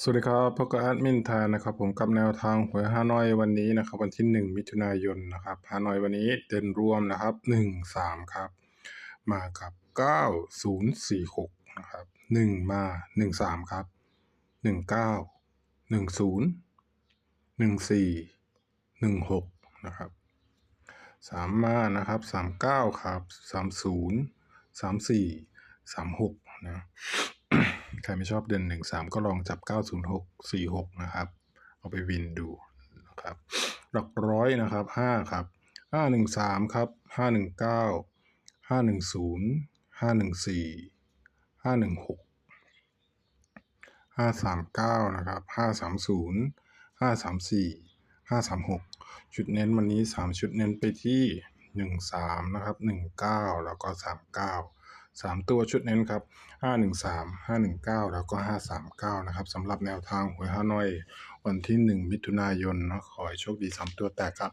สวัสดีครับพบกับแอดมินแทนนะครับผมกับแนวทางหวยฮานอยวันนี้นะครับ วันที่ 1 มิถุนายนนะครับฮานอยวันนี้เด่นรวมนะครับ 1 3 ครับ มากับ 9046 นะครับ 1 มา 1 3 ครับ 19 10 14 16 นะครับ 3 มานะครับ 39 ครับ 30 34 36 นะ ใครไม่ชอบเด่นหนึ่งสามก็ลองจับ 906 46 นะครับ เอาไปวินดูนะครับ หลักร้อยนะครับ 5 ครับ 513 ครับ 519 510 514 516 539 นะครับ 530 534 536 ชุดเน้นวันนี้ 3 ชุดเน้นไปที่ 13 นะครับ 19 แล้วก็ 39 3 ตัวชุดเน้นครับ 513 519 แล้วก็ 539 นะครับสำหรับแนวทางหวยฮานอย วันที่ 1 มิถุนายนนะขอให้โชคดี 3 ตัวแตกครับ